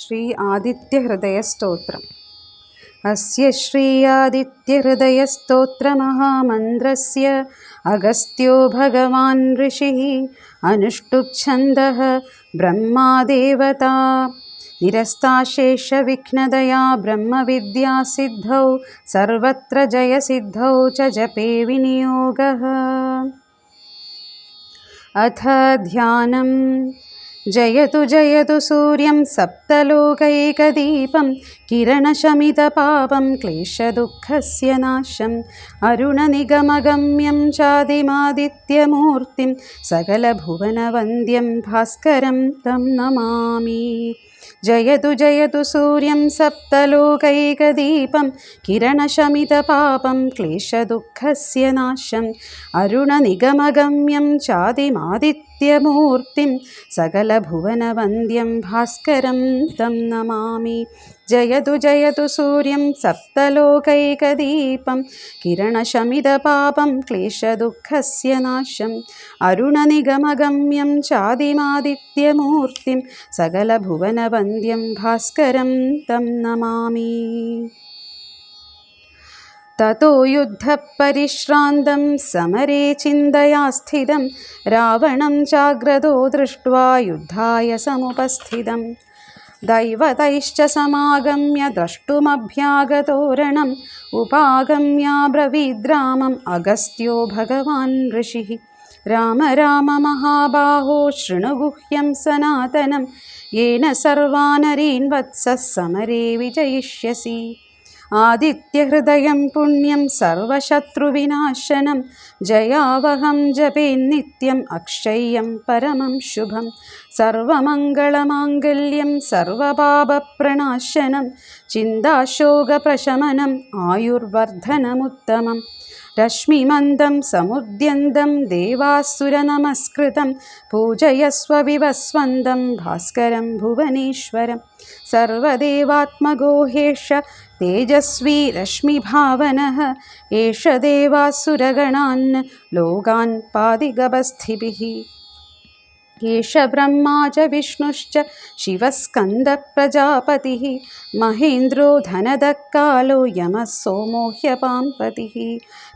श्री आदित्यहृदयस्तोत्रम् अस्य श्री आदित्यहृदयस्तोत्रमहामन्त्रस्य अगस्त्यो भगवान् ऋषिः अनुष्टुप्छन्दः ब्रह्मादेवता। निरस्ताशेषविघ्नदया ब्रह्मविद्यासिद्धौ सर्वत्र जयसिद्धौ च जपे विनियोगः। अथ ध्यानम्। जयतु जयतु सूर्यं सप्तलोकैकदीपं किरणशमितपापं क्लेशदुःखस्य नाशम् अरुणनिगमगम्यं चादिमादित्यमूर्तिं सकलभुवनवन्द्यं भास्करं तं नमामि जयतु जयतु सूर्यं सप्तलोकैकदीपं किरणशमितपापं क्लेशदुःखस्य नाशम् अरुणनिगमगम्यं चादिमादित्यमूर्तिं सकलभुवनवन्द्यं भास्करं तं नमामि जयतु जयतु सूर्यं सप्तलोकैकदीपं किरणशमितपापं क्लेशदुःखस्य नाशम् अरुणनिगमगम्यं चादिमादित्यमूर्तिं सकलभुवनवन्द्यं भास्करं तं नमामि തതോ യുദ്ധപരിശ്രാന്തം സമരേ ചിന്തയാ സ്ഥിതം രാവണം ജാഗ്രതോ ദൃഷ്ട്വാ യുദ്ധായ സമുപസ്ഥിതം. ദൈവതൈശ്ച സമാഗമ്യ ദ്രഷ്ടുമഭ്യാഗതോരണം. ഉപാഗമ്യാബ്രവീദ്രാമം അഗസ്ത്യോ ഭഗവാൻ ഋഷി. രാമ രാമ മഹാബാഹോ ശൃണുഗുഹ്യം സനാതനം. യേന സർവാനരീൻ വത്സ സമരേ വിജയിഷ്യസി. ആദിത്യഹൃദയം പുണ്യം സർവശത്രുവിനാശനം ജയാവഹം ജപേ നിത്യം അക്ഷയ്യം പരമം ശുഭം സർവമംഗളമാംഗല്യം സർവപാപപ്രണാശനം ചിന്താശോകപ്രശമനം ആയുർവർദ്ധനമുത്തമം. രശ്മിമന്ദം സമുദ്യന്തം ദേവാസുരനമസ്കൃതം പൂജയസ്വവിവസ്വന്തം ഭാസ്കരം ഭുവനേശ്വരം സർവദേവാത്മഗോ ഹേഷ തേജസ്വി രശ്മിഭാവന ഏഷ ദേവാസുരഗണാൻ ലോകാൻ പാതിഗപസ്ഥിഭിः एष ब्रह्मा च विष्णुश्च शिवस्कन्दप्रजापतिः महेन्द्रो धनदक्कालो यमः सोमो ह्यपाम्पतिः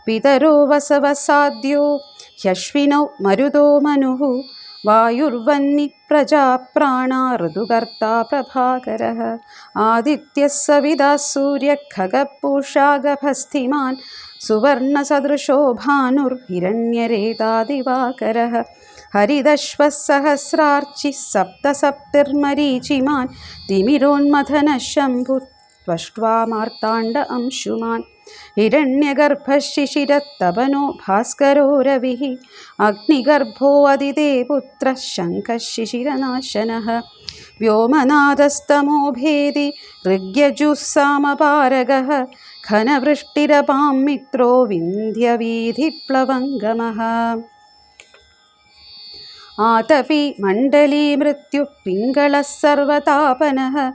पितरो वसवसाद्यो ह्यश्विनौ मरुतो मनुः वायुर्वन्निप्रजाप्राणा ऋतुकर्ता प्रभाकरः आदित्यः सविदा सूर्यखगपूषागभस्तिमान् सुवर्णसदृशो भानुर्हिरण्यरेतादिवाकरः हरिदश्वः सहस्रार्चिः सप्तसप्तिर्मरीचिमान् तिमिरोन्मथनः शम्भुत्वष्ट्वा मार्ताण्ड अंशुमान् हिरण्यगर्भः शिशिरत्तपनो भास्करो रविः अग्निगर्भोऽदिते पुत्रः शङ्खः शिशिरनाशनः व्योमनादस्तमो भेदि ऋग्यजुस्सामपारगः घनवृष्टिरपां मित्रो विन्ध्यवीधिप्लवङ्गमः ആതവി മണ്ഡലീ മൃത്യു പിങ്കള സർവതാപനഃ.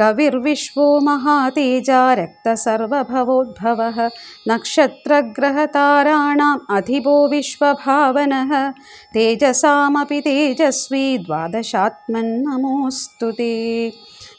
കവിർവിശ്വോ മഹാതേജാ രക്തസർവഭവോദ്ഭവ. നക്ഷത്രഗ്രഹതാരാണാം അധിപോ വിശ്വഭാവന. തേജസാമപി തേജസ്വീ ദ്വാദശാത്മൻ നമോസ്തു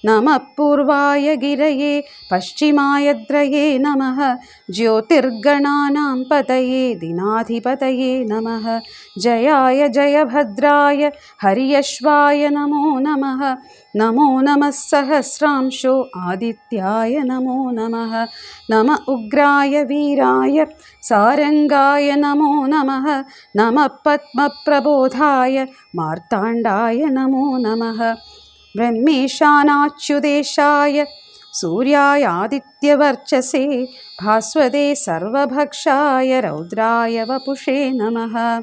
नमः पूर्वाय गिरये पश्चिमायद्रये नमः ज्योतिर्गणानां पतये दिनाधिपतये नमः। जयाय जयभद्राय हर्यश्वाय नमो नमः। नमो नमः सहस्रांशो आदित्याय नमो नमः। नम उग्राय वीराय सारङ्गाय नमो नमः। नमः पद्मप्रबोधाय मार्ताण्डाय नमो नमः ब्रह्मेशानाच्युदेशाय। सूर्याय आदित्यवर्चसे भास्वते सर्वभक्षाय रौद्राय वपुषे नमः।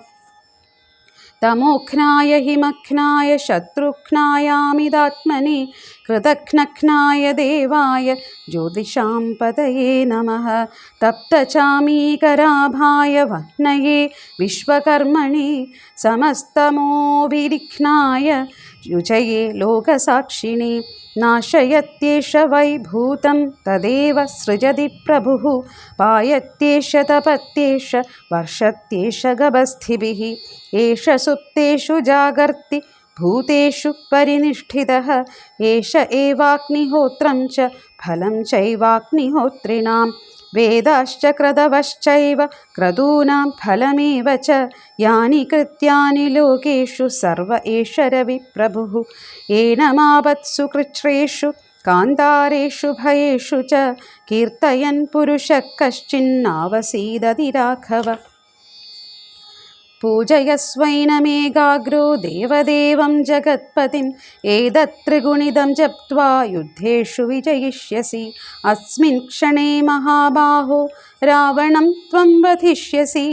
तमोघ्नाय हिमघ्नाय शत्रुघ्नायामिदात्मने कृतघ्नघ्नाय देवाय ज्योतिषां पतये नमः। तप्तचामीकराभाय वह्नये विश्वकर्मणे समस्तमोभिरिघ्नाय युजये लोकसाक्षिणे नाशयत्येष वैभूतं तदेव सृजति प्रभुः, पायत्येष तपत्येष, वर्षत्येष गभस्थिभिः, एष सुप्तेषु जागर्ति, भूतेषु परिनिष्ठितः, एष एवाग्निहोत्रं च फलं चैवाग्निहोत्रिणां വേദാശ്ച ക്രതവശ്ചൈവ ക്രതൂനാം ഫലമേവ ച. യാനി കൃത്യാനി ലോകേഷു സർവ ഏഷ രവിപ്രഭുഃ ഏനമാപത്സു കൃച്ഛ്രേഷു കാന്താരേഷു ഭയേഷു ച. കീർത്തയൻ പുരുഷ കശ്ചിന്നാവസീദതി രാഘവ पूजयस्वैनमेकाग्रो देवदेवं जगत्पतिम् एतत्त्रिगुणिदं जप्त्वा युद्धेषु विजयिष्यसि अस्मिन् क्षणे महाबाहो रावणं त्वं वधिष्यसि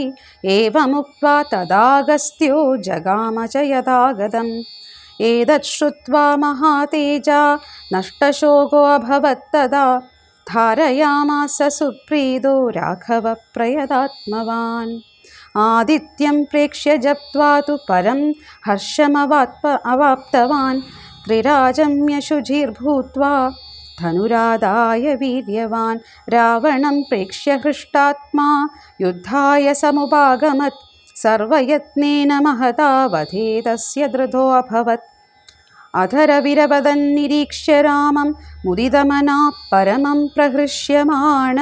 एवमुक्त्वा तदागस्त्यो जगाम च यथागतम् एतत् श्रुत्वा महातेजा नष्टशोकोऽभवत्तदा धारयामास सुप्रीतो राघवप्रयदात्मवान् ആദിത്യം പ്രേക്ഷ്യ ജപ്വാ തു പരം ഹർഷമവാത്പ അവാപ്തവാൻ ത്രിരാജമ്യ ശുചിർഭൂത്വാ ധനുരാദായ വീര്യവാൻ രാവണം പ്രേക്ഷ്യ ഹൃഷ്ടാത്മാ യുദ്ധായ സമുപാഗമത് സർവയത്നേന മഹതാവധേ തസ്യ ദൃഢോ അഭവത് അധരവിരവദൻ നിരീക്ഷ്യ രാമം മുദിതമനാ പരമം പ്രഹൃഷ്യമാണ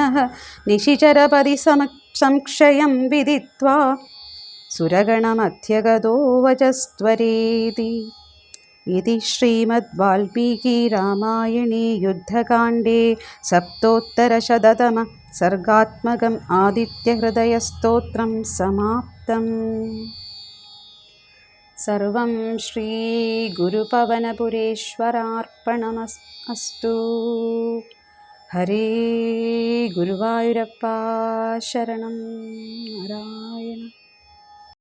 നിശിചരപരിസമക് संक्षयं विदित्वा सुरगणमध्यगतो वचस्त्वरेति। इति श्रीमद्वाल्मीकिरामायणे युद्धकाण्डे सप्तोत्तरशततम सर्गात्मकम् आदित्यहृदयस्तोत्रं समाप्तम्। सर्वं श्रीगुरुपवनपुरेश्वरार्पणमस् अस्तु ഹരേ ഗുരുവായൂരപ്പ ശരണം നാരായണ.